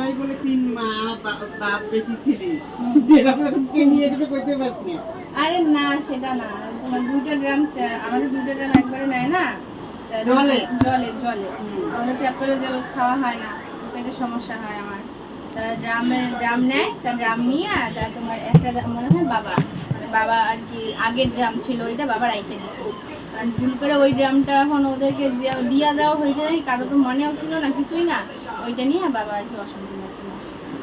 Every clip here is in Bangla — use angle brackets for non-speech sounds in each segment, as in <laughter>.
সবাই বলে তিন মা বাপ বেটি ছিলি। তোকে নিয়ে পারছি আরে না সেটা না। তোমার দুটো ড্রাম আমাদের দুটো ড্রাম একবারে নেয় না? জলে? জলে জলে। আমাদের জল খাওয়া হয় না। পেটে সমস্যা হয় আমার। তা ড্রামে ড্রাম নেয় তা ড্রাম নিয়ে তা তোমার একটা মনে হয় বাবা। বাবা আর কি আগের ড্রাম ছিল ওইটা বাবা রাইখে দিছে। আর ভুল করে ওই ড্রামটা এখন ওদেরকে দেয়া- দিয়া দেওয়া হয়েছে নাকি? কারও তো মনেও ছিল না কিছুই না। ওইটা নিয়ে বাবা আর কি অসুবিধা হচ্ছে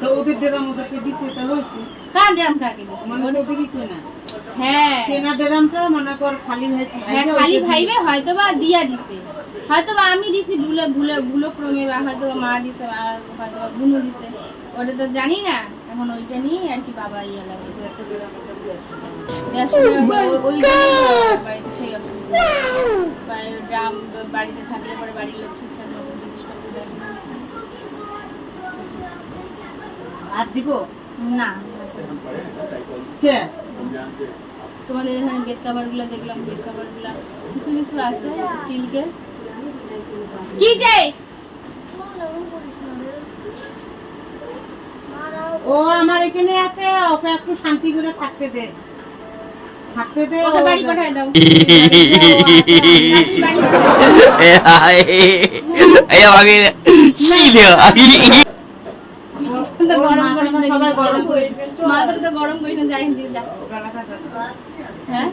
তো ওদের ডেরাম ওদেরকে দিছে তো হয়েছে? কার ড্রাম কাকে দিছে মানে তো ওদেরই হ্যাঁ। কেনা ডেরামটা মনে কর খালি ভাই হ্যাঁ খালি ভাইবে হয়তো বা দিয়া দিছে। হয়তো বা আমি দিছি ভুলে ভুলে ভুলো ক্রমে বা হয়তো মা দিছে বা হয়তো বা বুনু দিছে। ওটা তো জানি না। এখন ওইটা নিয়ে আর কি বাবা ইয়ে লাগিয়েছে। ওই- ওই বাড়িতে সেই অসুবিধা বাড়িতে থাকলে পরে বাড়ির লোক ঠিকঠাক আর দিব না কে তোমাদের এখানে বেড কাভারগুলো দেখলাম বেড কাভারগুলো কিছু কিছু আছে সিল্কের কি চাই ও আমার এখানে আছে ওকে একটু শান্তি করে থাকতে দে থাকতে দে ওকে বাড়ি পাঠায় দাও? তো ওর গরম মাথাটা গরম সবাই গরম করে মাথাটা তো গরম করিস না যাই দিয়ে যা। হ্যাঁ?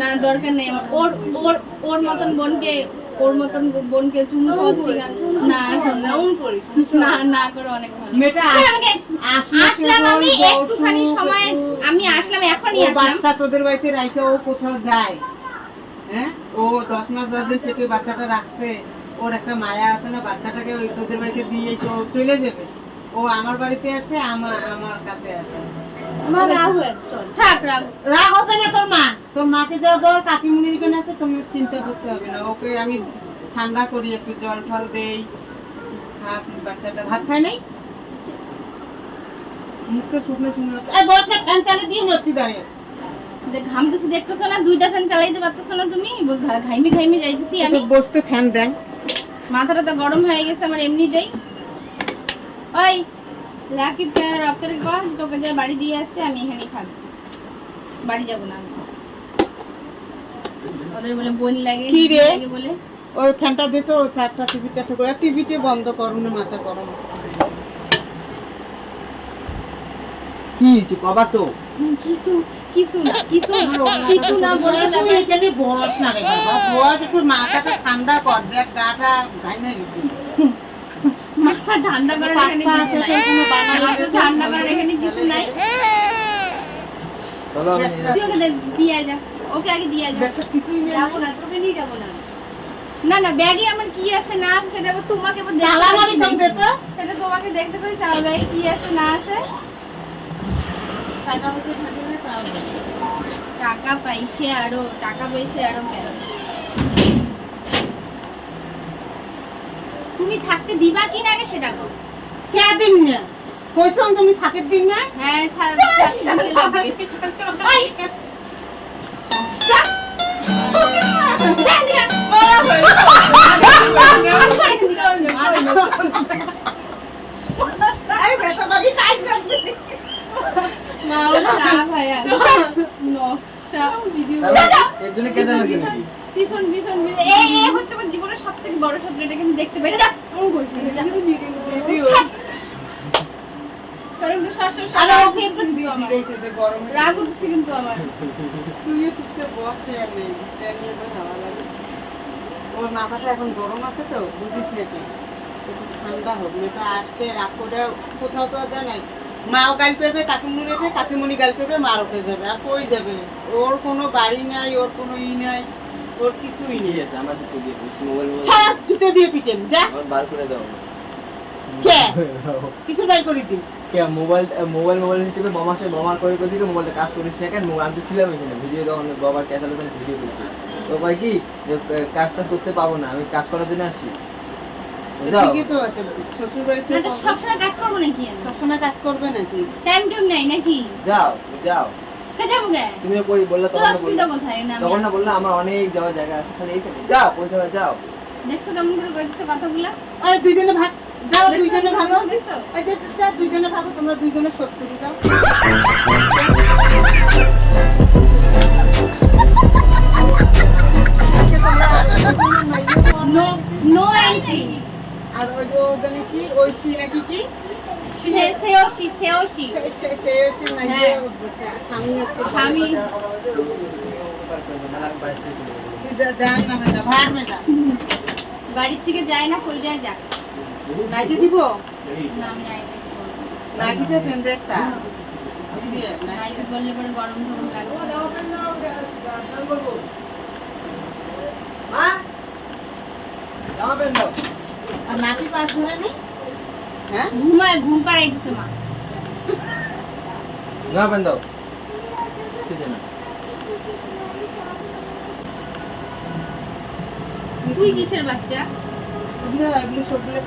না দরকার নেই আমার। ওর ওর ওর মতন বোনকে ওর মতন বোনকে চুমু খাওয়ার না না। না না করে অনেক ভালো। মেয়েটা আর আমাকে আসলে আসলাম আমি একটুখানি সময় আমি আসলাম এখনই আসলাম। বাচ্চা তোদের বাড়িতে রাইখে ও কোথাও যায়। হ্যাঁ? ও দশ মাস দশ দিন পেটে বাচ্চাটা রাখছে। ওর একটা মায়া আছে না বাচ্চাটাকে ওই তোদের বাড়িতে দিয়ে এসে ও চলে যাবে। ও আমার বাড়িতে আছে আমার আমার কাছে আছে। রাগ থাক রাগ রাগ হবে না তোর মা? তোর মাকে যা বল কাকিমুনির এখানে আছে তুমি চিন্তা করতে হবে না। ওকে আমি ঠান্ডা করি একটু জল ফল দেই। খাক বাচ্চাটা ভাত খায় নাই? মুখে শুকনো শুকনো এই বস না ফ্যান চালিয়ে দিয়ে নড়তি দাঁড়িয়ে ঘামতেছি দেখতেছো না দুইটা ফ্যান চালাইতে পারতেছো না তুমি? ঘাইমি ঘাইমি যাইতেছি আমি। বসতে ফ্যান দেন। মাথাটা তো গরম হয়ে গেছে আমার এমনিতেই ওই রাকিব রপ্তারে কর তোকে যে বাড়ি দিয়ে আসতে আমি এখানেই থাকব। বাড়ি যাব না আমি। ওদের বলে বোন লাগে কি রে? বলে। ফ্যানটা দিত চারটা টিভিটা ঠিক। করে টিভিতে বন্ধ করুন না মাথা গরম। কি তো। কিছু কিছু না কিছু কিছু না বলে এখানে বস না রে বাবা। বস একটু মাথাটা ঠান্ডা কর দেখ গাটা মাথা ঠান্ডা করার এখানে পাস্তা কিছু আছে নাই। তো কোনো বানানো মাথা ঠান্ডা করার এখানে কিছু নাই। তুই ওকে দিয়ে যা। ওকে আগে দিয়ে যা। কিছুই নেই। যাব না তোকে নিয়ে যাব না না না ব্যাগে আমার কি আছে না আছে সেটা আবার তোমাকে আবার দেখতে মারি হবে। দে তো। সেটা তোমাকে দেখতে করে চাও ব্যাগে কি আছে না আছে। টাকা পয়সা আরও টাকা পয়সা আরও কেন? তুমি থাকতে দিবা কি না সেটা কর কে দিন না? কইছন তুমি থাকের দিন না? হ্যাঁ থাকতে লাগবে। ওই, হয়। নকশা এর জন্য কে জানো ভীষণ ভীষণ এই এই হচ্ছে আমার জীবনের সব থেকে বড় শত্রু এটাকে আমি দেখতে পেরে যা আমি বলছি রাগ উঠছে কিন্তু আমার। তুই নিয়ে তো লাগে ওর মাথাটা এখন গরম আছে তো বুঝিস নাকি? ঠান্ডা হোক মেয়েটা আসছে রাগ করে কোথাও তো আর যায় নাই। মাও গাল পেরবে কাকিমুনি নেবে কাকিমুনি গাল পেরবে মার উঠে যাবে আর কই যাবে? ওর কোনো বাড়ি নাই ওর কোনো ই নাই। ওর কিছুই নেই ঠিক আমরা তো দিয়ে বলছি মোবাইল মোবাইল ছাড়া দিয়ে পিটেন যা। বার করে দাও। কে? কিছু বাই করে দিন। কে মোবাইল মোবাইল মোবাইল হিসেবে বোমা সে বোমা করে করে দিকে মোবাইলটা কাজ করিস না কেন? আমি তো ছিলাম এখানে ভিডিও যখন বাবার ক্যাসালে তখন ভিডিও করছি। তো ভাই কি কাজ টাজ করতে পাবো না আমি কাজ করার জন্য ঠিকই তো আছে শ্বশুর বাড়িতে সবসময় কাজ করব নাকি সবসময় কাজ করবে নাকি? টাইম টুম নাই নাকি? যাও যাও। তুমি কই বললে তখন না বললে। তখন না বললে আমার অনেক যাওয়ার জায়গা আছে। খালি এইখানে যাও পৌঁছে যাও দেখছ কেমন করে কইতেছে কথাগুলা? আরে দুইজনে ভাগ যাও দুইজনে ভাগো। দেখছ? এই যে যা দুইজনে ভাগো তোমরা দুইজনে সত্তর দাও নো নো এন্ট্রি আর ওই যে ওখানে কি? ঐশী নাকি কি? সেওশি সেওশি যে হ্যাঁ। স্বামী হয়। বাড়ির থেকে যায় না কই যায় যাক। নাইটি দিব? না আমি যাই নাইটিতে ফেন একটা? নাইটি- নাইটি বললে পরে গরম গরম লাগবে। জামা প্যান্ট দাও। আর নাতি পাঁচ ধরে নেই হ্যাঁ? ঘুমায় ঘুম পাড়াই দিছে মা। জামা প্যান্ট দাও না। তুই কিসের বাচ্চা?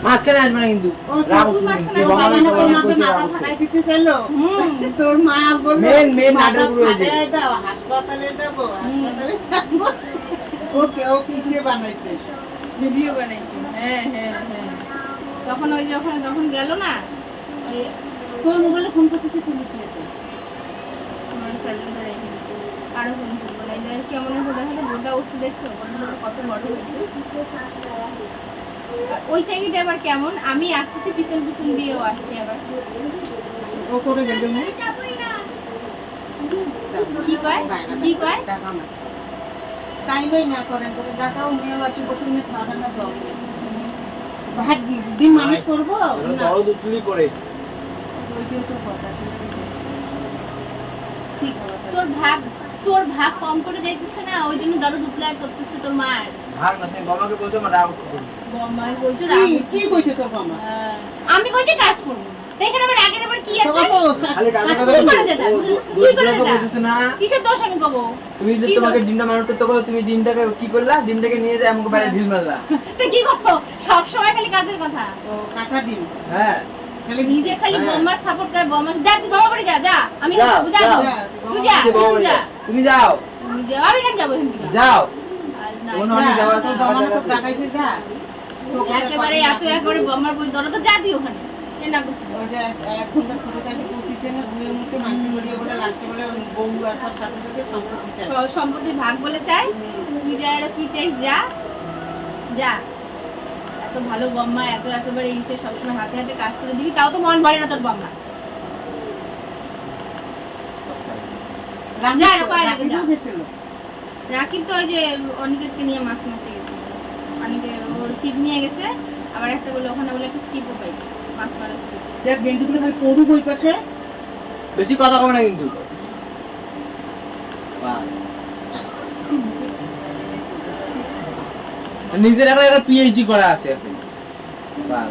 মাঝখানে আসবে না কিন্তু। না, <laughs> তোর মা দাও, হাসপাতালে যাব হাসপাতালে ও কিসে বানাইছে? ভিডিও বানাইছি। হ্যাঁ হ্যাঁ হ্যাঁ। তখন ওই যে ওখানে তখন গেল না ওই তোর মোবাইলে ফোন করতেছি পুলিশ নিতে আমার সাইলেন্টে আরও ফোন করব না। এই কেমন একটা দেখালে গোটা উঠছে দেখছ? গোটা কত বড় হয়েছে। ওই চাকরিটা আবার কেমন? আমি আসতেছি পিছন পিছন দিয়েও আসছি আবার। ও করে গেল না? কি কয়? কি কয়? টাকা না করেন। তবে টাকাও মেয়েও আসে বসে নিয়ে না তো। ভাত ডিম আমি করব না। তোর ভাগ তোর ভাগ কম করে যাইতেছে না ওই জন্য দরদ উতলায় করতেছে তোর মার ভাগ না তুমি বাবাকে বলছো আমার রাগ উঠছে বম্মাই বলছো রাগ কি কইছে তোর মামা হ্যাঁ, আমি কইছি কাজ করব। তুমি যে তোমাকে ডিমটা মানুষ করতে করো তুমি ডিমটাকে কি করলা? ডিমটাকে নিয়ে যায় আমাকে বাইরে ঢিল মারলা। <laughs> কি করব? সব সময় খালি কাজের কথা। কাঁচা ডিম। হ্যাঁ। নিজে খালি। বম্মার সাপোর্ট করে বম্মা যা তুই বাবা বাড়ি যা যা। আমি যাও, যাব যা। যাও। তুই। তুই যা তুমি বাবা তুই বাড়ি যা। যাও। তুমি যাও আমি কেন যাব যাও। আজ নাই। কোনো অনেক যাওয়া আছে, তোর খাওয়া বাবা তো জায়গা আছে। দেখাইছে যা। তোকে একেবারে এত একবারে বম্মার বই তো যা তুই ওখানে। সম্পত্তি ভাগ বলে চাই। তুই যা এটা কি চাই যা। যা। এত ভালো বম্মা এত একেবারে ইসে সবসময় হাতে হাতে কাজ করে দিবি তাও তো মন ভরে না তোর বম্মা। রাকিব তো ওই যে অনিকেতকে নিয়ে মাছ মারতে গেছে। অনেকে ওর ছিপ নিয়ে গেছে আবার একটা বলে ওখানে বলে একটা ছিপও পাইছে। দেখ গেঞ্জিগুলো খালি পড়ুক ওই পাশে। বেশি কথা কবে না কিন্তু। নিজের একটা একটা পিএইচডি করা আছে এখন। বাহ।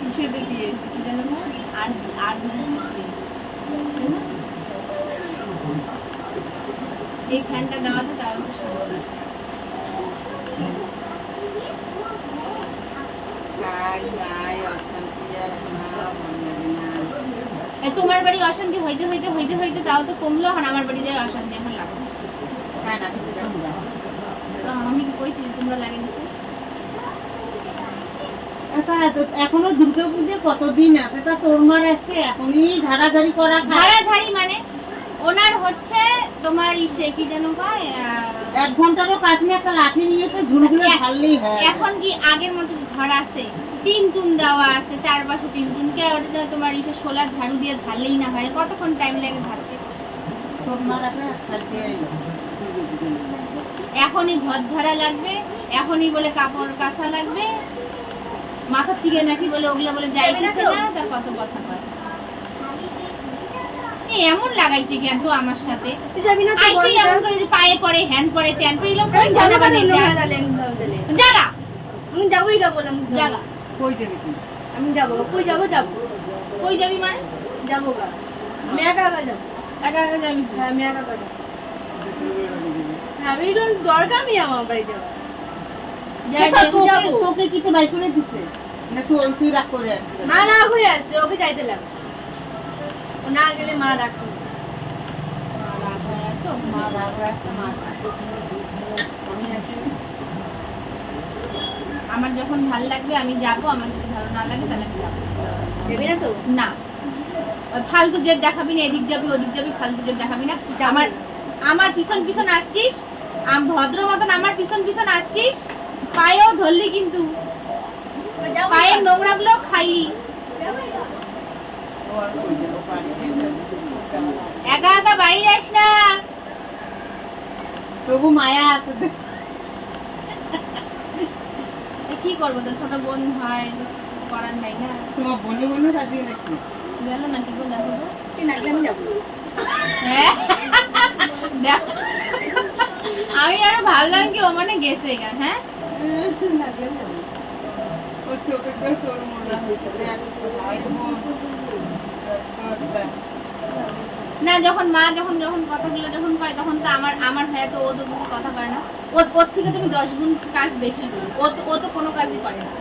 কিসের দিয়ে পিএইচডি কি জানো না আর আর পিএইচডি এই ফ্যানটা দেওয়াতে তাও একটু সুন্দর। কাজ নাই অশান্তি আর না ভালো লাগে না এই তোমার বাড়ি অশান্তি হইতে হইতে হইতে হইতে তাও তো কমলো এখন আমার বাড়ি যায় অশান্তি এখন লাগছে। তাই না কিছু দেখো না। তো আমি কি কইছি তোমরা লাগিয়ে দিছে? এখনও দুর্গা পুজো কতদিন আছে? তা তোর মার আজকে এখনই ঝাড়াঝাড়ি করা ঝাড়াঝাড়ি মানে? ওনার হচ্ছে তোমার ইসে কি যেন কয় এক ঘন্টারও কাজ নিয়ে একটা লাঠি নিয়ে এসে ঝুলগুলো হয়। এখন কি আগের মতো ঘর আছে? টিন টুন দেওয়া আছে চারপাশে টিন টুন। কে ওটা তোমার সোলার ঝাড়ু দিয়ে ঝাড়লেই না হয়? কতক্ষণ টাইম লাগে ঝাড়তে? এখনই ঘর ঝাড়া লাগবে এখনই বলে কাপড় কাঁচা লাগবে। মাথার থেকে নাকি বলে ওগুলো বলে যাইতেছে না তার কত কথা কয়। এমন লাগাইছে কেন তো আমার সাথে? তুই যাবি না আইসি এমন করে যে পায়ে পড়ে হ্যান্ড পড়ে ট্যান পড়ে জায়গা আমি যাবোই না বললাম জায়গা কই দেবে তুই? আমি যাব কই যাব? যাব। কই যাবি মানে? যাব গা। আমি একা একা যাব। একা একা যাবি? হ্যাঁ আমি একা একা যাব। হ্যাঁ আমি তো দরকার নেই আমার বাড়ি যাব তোকে যাব। তোকে কি তো বাই করে দিছে। না তুই তুই রাগ করে আসছিস। মা রাগ হয়ে আসছে ওকে যাইতে লাগবে। ও না গেলে মা রাগ করবে। রাগ হয়ে আছে, মা। রাগ হয়ে আসছে মা রাগ। আমি আছি না। আমি আমার যখন ভালো লাগবে আমি যাব। আমার যদি ভালো না লাগে তাহলে আমি যাব। না তো? না। ফালতু জেদ দেখাবি না এদিক যাবি ওদিক যাবি ফালতু জেদ দেখাবি না। আমার আমার পিছন পিছন আসছিস? আম ভদ্র মতন আমার পিছন পিছন আসছিস? পায়েও ধরলি কিন্তু। পায়ের খাইলি। যাব, বাড়িতে যাব। একা একা বাড়ি যাস না। তবু মায়া আছে। কি করব? তো ছোট বোন হয় করার নাই না। তোমার বনে বনে রাজি নাকি? গেল নাকি গো? দেখো তো কি নাচলে আমি যাব। হ্যাঁ? আমি আরও ভাবলাম কি ও মানে গেছে গা হ্যাঁ? ওর চোখে তোর মনে হয়েছে দেখ, ভাই বোন, তোর দেখ। না, যখন মা যখন যখন কথাগুলো যখন কয়, তখন তো আমার আমার হ্যাঁ তো ও তো কথা কয় না। ও ওর থেকে তুমি দশ গুণ কাজ বেশি ও তো ও তো কোনো কাজই করে না।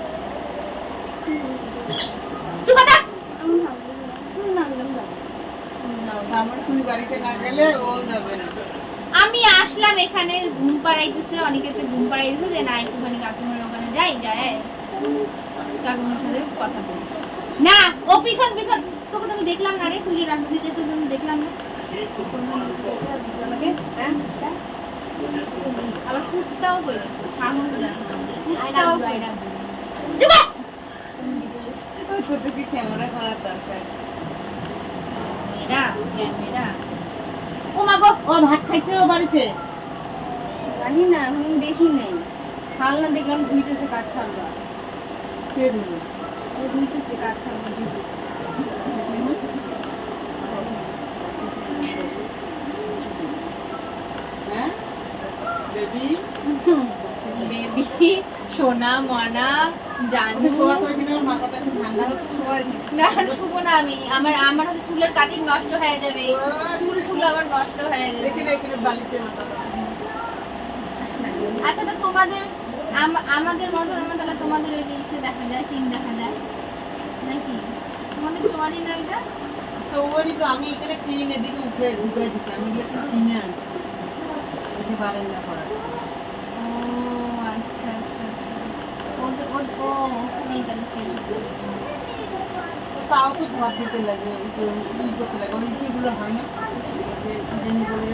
আমি আসলাম এখানে, ঘুম পাড়াইতেছে, অনেকে তো ঘুম পাড়াইতেছে যে, না, একটুখানি কাকিমার ওখানে যাই যায় কাকিমার সাথে কথা বলি। না, ও পিছন পিছন তোকে তো আমি দেখলাম না রে তুই যে রাস্তা দিয়ে যেতে আমি দেখলাম না। আমাকে হ্যাঁ? আবার কুত্তাও সাহস কুত্তাও আয়না চুপ কর। ওই তোদের কি ক্যামেরা করার দরকার? Camera camera. ও মা গো! ও ভাত খাইছে ও বাড়িতে? জানি না আমি দেখি নাই। খালনা দেখলাম ধুইতেছে কাঠ কে ও ধুইতেছে কাঠ ধুইতেছে হ্যাঁ বেবি বেবি সোনা মনা জানু। না শুভ না আমি। আমার আমার হচ্ছে চুলের কাটিং নষ্ট হয়ে যাবে। চুল ফুল আবার নষ্ট হয়ে যাবে। আচ্ছা তো তোমাদের আমাদের মতো আমরা তাহলে তোমাদের ওই ইসে দেখা যায় কিং দেখা যায়? নাকি? তোমাদের চোয়ারি না এটা তো তো আমি এখানে ক্লিন এদিকে উঠে ঢুকে দিচ্ছি আমি কিনে আনছি। এই যে বারান্দা করা ও আচ্ছা আচ্ছা আচ্ছা। ও তো ও ও নেই তাহলে সেই তাও তো ঝাড় দিতে লাগে ই করতে লাগে। ওই সেগুলো হয় না? জানি বলে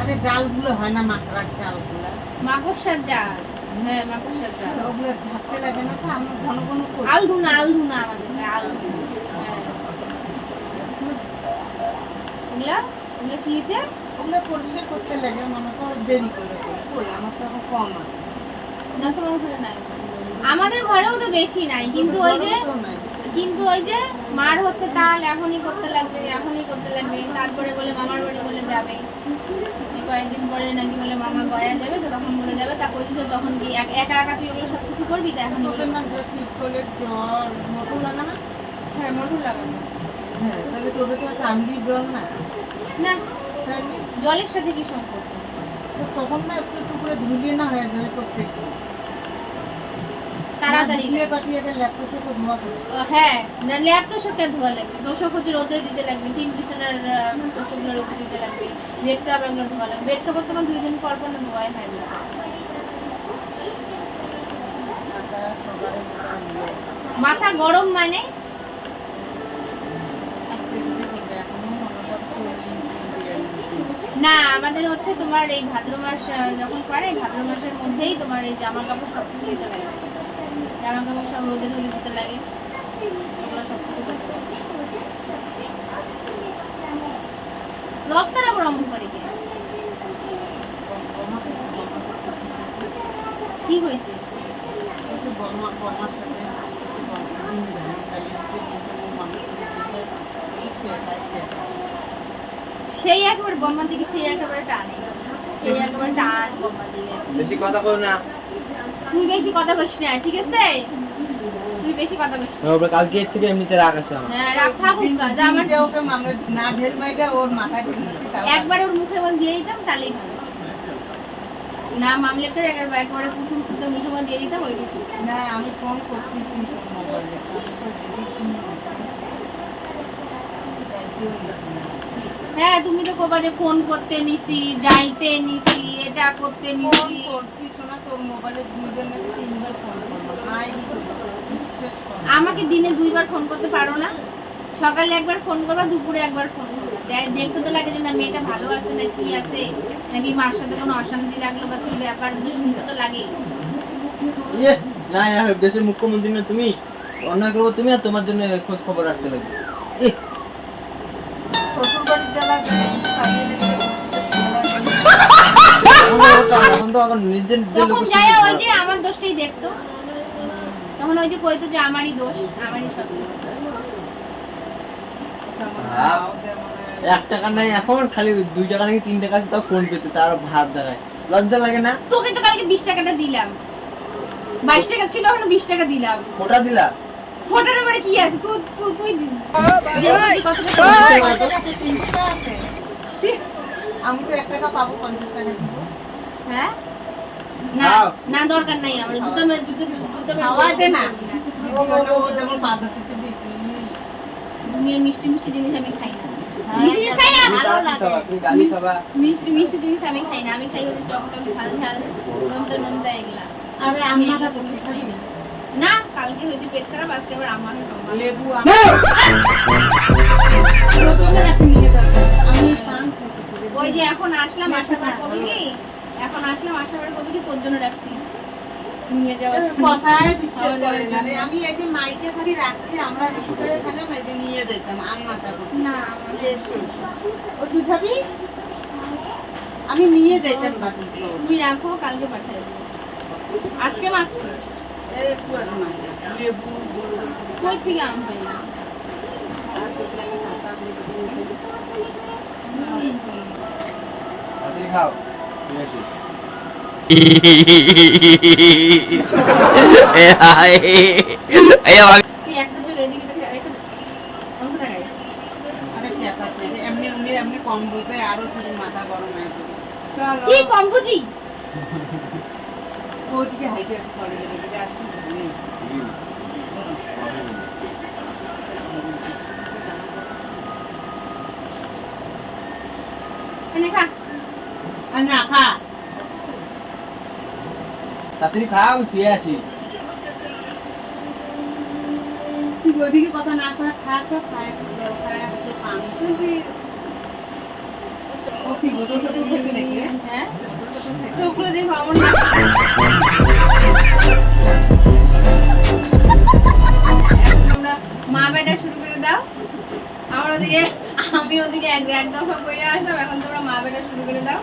আরে জালগুলো হয় না মাকড়ার জালগুলো? মাকড়সার জাল। হ্যাঁ মাকড়সার জাল। ওগুলো ঝাড়তে লাগে না তো আমরা ঘন ঘন আলধুনা আলধুনা আমাদের আলধুনা হ্যাঁ এগুলা এগুলা কি হয়েছে ওগুলো পরিষ্কার করতে লাগে মনে করো দেরি করে কই? আমার তো এখন কম আছে। না তোমার ঘরে নাই। আমাদের ঘরেও তো বেশি নাই কিন্তু ওই যে কিন্তু ওই যে মার হচ্ছে তাল এখনই করতে লাগবে এখনই করতে লাগবে। তারপরে বলে মামার বাড়ি বলে যাবে। কয়েকদিন পরে নাকি বলে মামা গয়া যাবে তো তখন বলে যাবে। তা কইছে তখন কি এক- একা তুই ওগুলো সব কিছু করবি? তো এখন না ঠিক করলে জ্বর মোটর লাগা না? হ্যাঁ মোটর লাগানো হ্যাঁ তাহলে তোদের তো একটা আমলি জল না? না জলের সাথে কি সম্পর্ক? তখন না একটু একটু করে ধুলিয়ে না হয়ে যাবে প্রত্যেক তাড়াতাড়ি ধুলিয়ে পাঠিয়ে একটা ল্যাপটপে তো ধোয়া হ্যাঁ না ল্যাপ তোষকটা ধোয়া লাগবে? তোষক হচ্ছে রোদে দিতে লাগবে তিন বিছানার তোষকগুলো রোদে দিতে লাগবে বেড কাভারগুলো ধোয়া লাগবে। বেড তোমার দুই দিন পর ধোয়াই হয় না। মাথা গরম মানে আস্তে ধীরে করবে এখনও মনে করছে না, আমাদের হচ্ছে তোমার এই ভাদ্র মাস যখন পড়ে ভাদ্র মাসের মধ্যেই তোমার এই জামা কাপড় সব কিছু দিতে লাগে। জামা কাপড় সব রোদে রোদে দিতে লাগে। অমন করে কে? কি হয়েছে? সেই একেবারে একেবারে টানে একেবারে টান বেশি কথা কই না। তুই বেশি কথা কইস না ঠিক আছে? তুই বেশি কথা কইস না। তারপরে কালকে এর থেকে এমনিতে রাগ আছে আমার। হ্যাঁ রাগ থাকুক গা, যা আমার দিনটা ওকে মামলা না ঢের মাইটা ওর তাও একবার ওর মুখে দিয়ে দিতাম তাহলেই ভালো না মামলেটটা একবার একবারে কুসুম সুতো মুখে মধ্যে দিয়ে দিতাম ওইটা ঠিক না আমি ফোন করতেছি মোবাইলে। হ্যাঁ তুমি তো কোবা যে ফোন করতে নিছি যাইতে নিছি এটা করতে ফোন নিছি। করছি শোনা তোর মোবাইলে দুইবার তিনবার ফোন আমাকে দিনে দুইবার ফোন করতে পারো না? সকালে একবার ফোন করবা দুপুরে একবার ফোন দেখতে তো লাগে যে না মেয়েটা ভালো আছে না কি আছে? নাকি মার সাথে কোনো অশান্তি লাগল বা কি ব্যাপার? যদি শুনতে তো লাগে ইয়ে না দেশের মুখ্যমন্ত্রী না তুমি। অন্যায় করব তুমি আর তোমার জন্য খোঁজ খবর রাখতে লাগবে। তো ওটা- এখন তো আবার নিজের নিজের তখন যায় ওই যে আমার দোষটাই দেখতো তখন ওই যে কইতো যে আমারই দোষ আমারই সব এক টাকা নাই এখন খালি দুই টাকা নাকি তিন টাকা আছে তাও ফোন পেতে তার ভাব দেখায় লজ্জা লাগে না তোকে তো কালকে বিশ টাকাটা দিলাম বাইশ টাকা ছিল এখন বিশ টাকা দিলাম ওটা দিলা ফোটার ব্যাপারে কি আছে তুই তুই তুই যে কথাটা আমাদের কাছে তিনশো টাকা আছে। আমি তো এক টাকা পাবো পঞ্চাশ টাকা দিব হ্যাঁ? না না। দরকার নাই আমার। জুতো মে জুতো জুতো মে না। দিদি হলো ও যেমন পা ধরতেছে দিদি দুনিয়ার মিষ্টি মিষ্টি জিনিস আমি খাই না। মিষ্টি জিনিস খাই না? তুমি ভালো গালি লাগে। খাবা, তুমি গালি খাবা মিষ্টি মিষ্টি জিনিস আমি খাই না। আমি খাই হচ্ছে টক টক ঝাল ঝাল নোনতা নোনতা এগুলা। আরে আমি আম্মাটা এগুলো করছিস খাই না না কালকে হয়তো পেট খারাপ আজকে আবার আমার লেবু। ওই যে এখন আসলাম আসার পর কবে কি? এখন আসলাম আসার পর কবে কি তোর জন্য রাখছি। নিয়ে যাওয়ার কথায় বিশ্বাস করে দাওয়ার না জন্য। রে। আমি এই যে মাইকে খালি রাখছি আমরা ভিতরে মেয়েদের নিয়ে যেতাম আম্মাটা না আমার ও তুই খাবি? আমি নিয়ে যেতাম বাকি তুমি রাখো কালকে দেবো। আজকে মাখছি? কই থেকে আম খাও? <laughs> কি কম বুঝি ওদিকে হাইটে একটু পরে এদিকে আসছি নেই এনে খা আর না খা তাড়াতাড়ি খাও আমি খেয়ে আসি ওদিকে কথা না খা খা তো খায় খায় একটু পান ও গোটো টোটো খেতে দেখলে হ্যাঁ? চোখগুলো দেখো আমার মা বেটা শুরু করে দাও। আমার ওদিকে আমি ওদিকে এক এক দফা করে আসলাম এখন তোমরা মা বেটা শুরু করে দাও।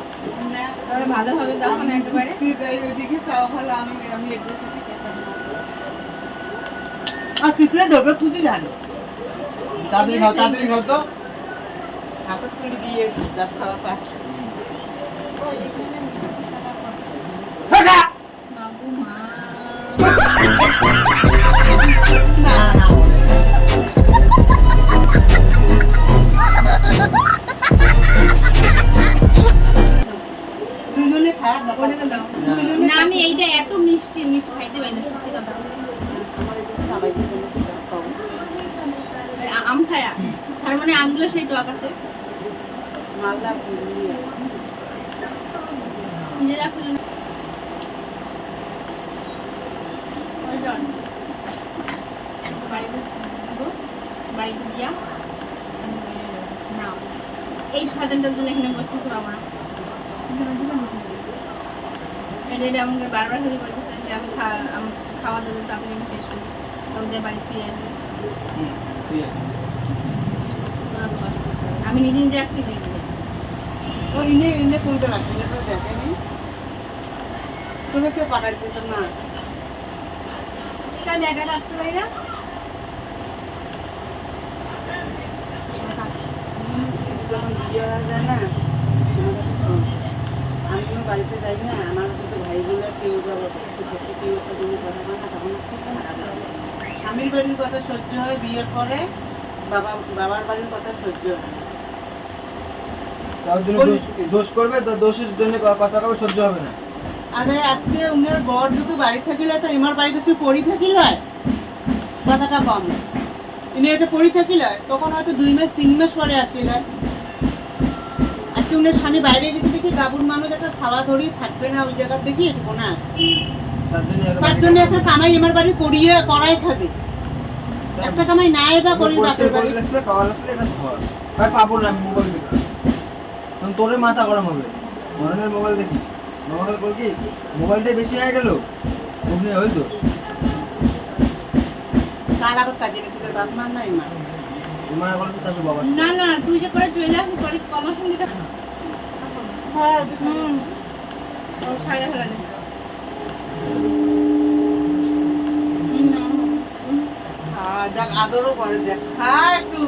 তাহলে ভালো হবে তখন একেবারে। তুই যাই ওদিকে তাও ভালো আমি আমি এদের সাথে খেতাম না। আর পিঁপড়ে ধরবে খুঁজে জানো তাড়াতাড়ি খাও তাড়াতাড়ি খাও তো। হাতের তুলি দিয়ে যাচ্ছে বাবা বাবু মা। না না না আমি এইটা এত মিষ্টি মিষ্টি খাইতে পারি না সত্যি কথা। আমার আম খায়া? তার মানে আমগুলো সেই টক আছে? মালদা পুরুলিয়া। নিজে রাখছিল না ওই চল। বাড়িতে দিয়া। নাও। এই শয়তানটার জন্য এখানে বসে খাব না। এটা আমাকে বারবার খালি বলতেছে যে আমি খাওয়া দাওয়া তারপরে আমি শেষ করি। তবে যে বাড়ি ফিরে আসব। আমি নিজে নিজে দিয়ে দিই ও ইনে ইনে কোনটা রাখছে এটা তো দেখেনি না একা আসতে পারি না? না। আমি বাড়িতে যাই না আমার কেউ কেউ কথা বলে না তখন খুব খারাপ লাগে। স্বামীর বাড়ির কথা সহ্য হয় বিয়ের পরে বাবা বাবার বাড়ির কথা সহ্য হয় না। দোষ- দোষ করবে দোষের জন্য কথা কবে সহ্য হবে না। আরে আজকে উনার বর যদি বাড়ি থাকিল তো আমার বাড়িতে সে পড়ি থাকিল? কথাটা কম। ইনি এটা পড়ি থাকিল তখন হয়তো দুই মাস তিন মাস পরে আসিল। উনের স্বামী বাইরে গেছে দেখি গাবুর মানুষ একটা ছাওয়া ধরি থাকবে না ওই জায়গা দেখি একটু কোনা আসছে তার জন্য তার জন্য একটা কামাই আমার বাড়ি করিয়ে করাই খাবে একটা কামাই নাই বা করি বাপের বাড়ি। লাগছে পাওয়া লাগছে এটা ধর। ভাই পাবো না আমি মোবাইল দেখি। তখন তোরে মাথা গরম হবে। মরণের মোবাইল দেখিস। মোবাইল কর কি? মোবাইলটাই বেশি হয়ে গেল? ওখানে হয়তো কার আবার কাজে গেছে? তোর বাপ মা? নাই মা তোমার এখন তো বাবা না না তুই যে করে চলে আসবি পরে কমার সঙ্গে তো হুম খাই ফেলা যায় আদরও করে দেখ হ্যাঁ একটু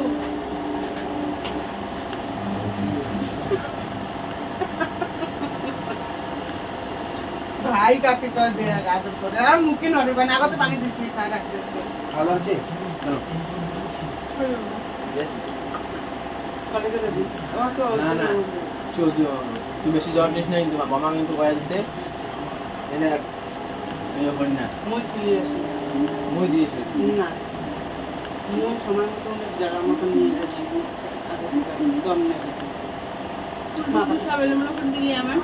ভাই কাকে কয় দে আদর করে আর মুখে নড়ে মানে না আগতে পানি দিস নি খায় রাখতে খাওয়া হচ্ছে না না চোদ্দ তুই বেশি জ্বর নিস না কিন্তু মামা কিন্তু কয়া দিছে এটা ইয়ে করি না। মুই ছুঁয়ে মুই দিয়েছে না মুই সময় মতো জায়গার মতো নিয়ে যাচ্ছি দম নেই তুই সব এলোমেলো করে দিলি আমার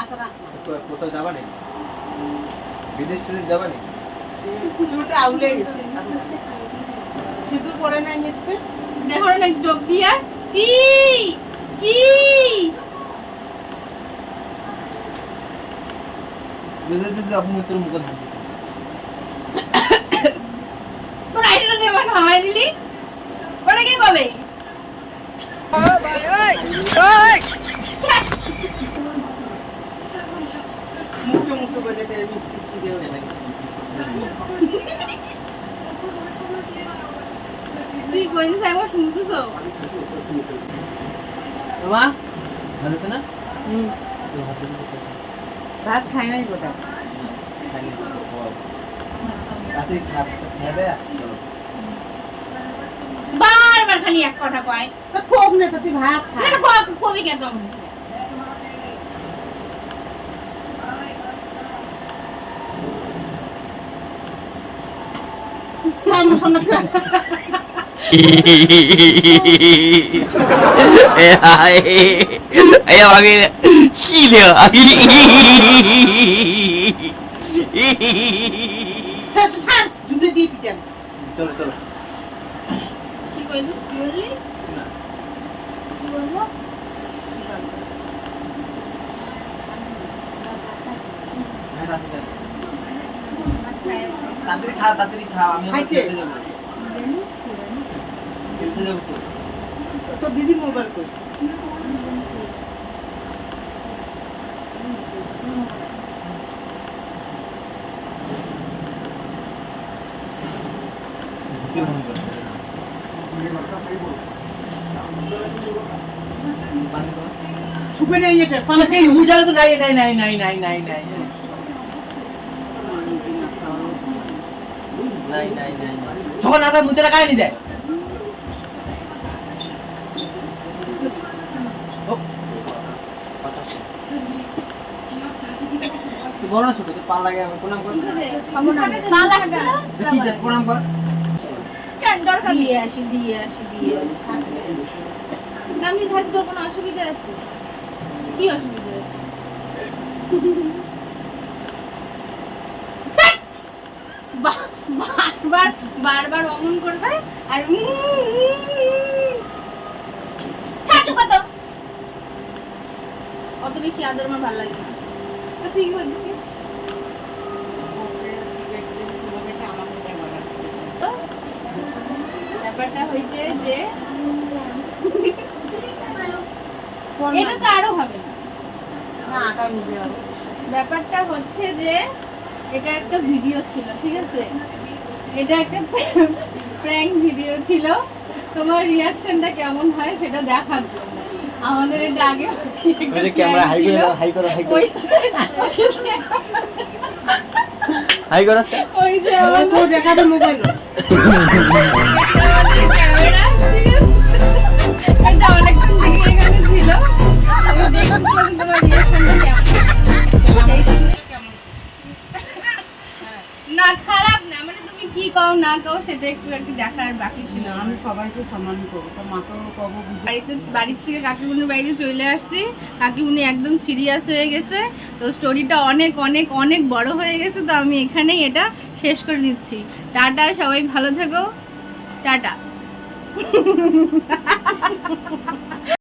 আসা না কোথাও যাবা নাকি? বিদেশ যাবা আউলে গেছে। সিঁদুর পরে নাই এসছে। দেখো না যোগ দিয়া। কি? কি? দিতে আপনি তোর মুখে ধান তোর আইডিটা দিয়ে আমাকে খাওয়াই দিলি? ওটা কে কবে মুখে মুখে করে দেয় মিষ্টি ছিঁড়ে তুই কইছিস একবার শুনতেছো? মা? ভাত খাই নাই কোথাও। বারবার খালি এক কথা কয়। কম না তো তুই ভাত খা। কবি কেন <laughs> কি দিয়ে পিটান। চলো চলো কি কইলি? কি বললি শোনা কি বলব রাতে যাব খাই- তাড়াতাড়ি খা তাড়াতাড়ি খা আমি খেলতে যাব খেলতে যাব। তো দিদির মোবাইল কই? ઉભી નહીં એટલે પણ કઈ હું જાઉં તો નહીં નહીં નહીં નહીં નહીં નહીં નહીં যখন আধার মুতে রাখায় নি দরকার আমি থাকি তোর কোনো অসুবিধা আছে। কি বারবার বারবার অমন করবে আর অত বেশি আদর আমার ভালো লাগে না। তো তুই কি করতেছিস ব্যাপারটা হয়েছে যে এটা তো আরও হবে। না ব্যাপারটা হচ্ছে যে এটা একটা ভিডিও ছিল ঠিক আছে? এটা একটা প্র্যাঙ্ক ভিডিও ছিল। তোমার রিয়াকশনটা কেমন হয় সেটা দেখার জন্য। আমাদের এটা আগে ক্যামেরা হাই করে হাই করো হাই করো। ওই ওই হাই করো। ওই যে ও আমাদের দেখাবে মোবাইল <laughs> এটা অনেকক্ষণ থেকে এখানে না, খারাপ না মানে তুমি কি কও না কাও সেটা একটু আর কি দেখার বাকি ছিল। আমি সবাইকে সম্মান করব। তো মাকেও কবো বাড়িতে, বাড়ির থেকে কাকিমুনির বাড়িতে চলে আসছি। কাকিমুনি একদম সিরিয়াস হয়ে গেছে। তো স্টোরিটা অনেক অনেক অনেক বড় হয়ে গেছে। তো আমি এখানেই এটা শেষ করে দিচ্ছি। টাটা, সবাই ভালো থেকো। টাটা।